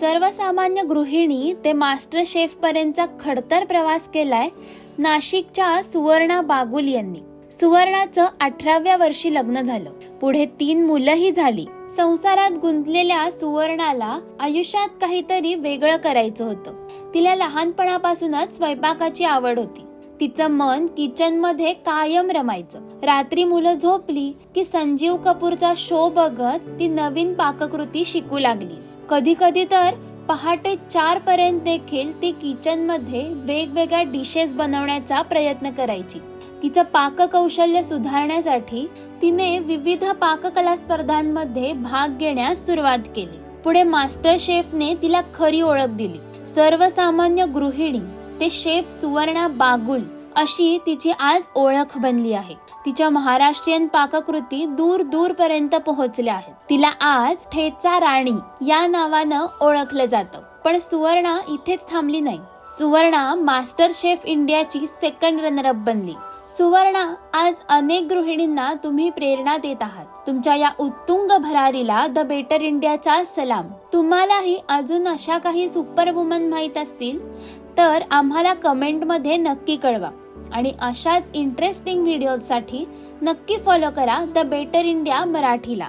सर्वसामान्य गृहिणी ते मास्टर शेफ पर्यंतचा खडतर प्रवास केलाय नाशिकच्या सुवर्णा बागुल यांनी. सुवर्णाचं अठराव्या वर्षी लग्न झालं. पुढे तीन मुलंही झाली. संसारात गुंतलेल्या सुवर्णाला आयुष्यात काहीतरी वेगळं करायचं होतं. तिला लहानपणापासूनच स्वयंपाकाची आवड होती. तिचं मन किचनमध्ये कायम रमायचं. रात्री मुलं झोपली की संजीव कपूरचा शो बघत ती नवीन पाककृती शिकू लागली. कधी कधी तर पहाटे चार पर्यंत देखील ती किचनमध्ये वेगवेगळ्या डिशेस बनवण्याचा प्रयत्न करायची. तिचं पाककौशल्य सुधारण्यासाठी तिने विविध पाककला स्पर्धांमध्ये भाग घेण्यास सुरुवात केली. पुढे मास्टर शेफने तिला खरी ओळख दिली. सर्वसामान्य गृहिणी ते शेफ सुवर्णा बागुल अशी तिची आज ओळख बनली आहे. तिच्या महाराष्ट्रीयन पाककृती दूर दूर पर्यंत पोहोचल्या आहेत. तिला आज ठेचा राणी या नावानं ओळखलं जातं. पण सुवर्णा इथेच थांबली नाही. सुवर्णा मास्टर शेफ इंडियाची सेकंड रनरअप बनली. सुवर्णा आज अनेक गृहिणींना तुम्ही प्रेरणा देत आहात. तुमच्या या उत्तुंग भरारीला द बेटर इंडियाचा सलाम. तुम्हालाही अजून अशा काही सुपर वुमन माहीत असतील? तर आम्हाला कमेंटमध्ये नक्की कळवा. आणि अशाच इंटरेस्टिंग व्हिडिओजसाठी नक्की फॉलो करा द बेटर इंडिया मराठीला.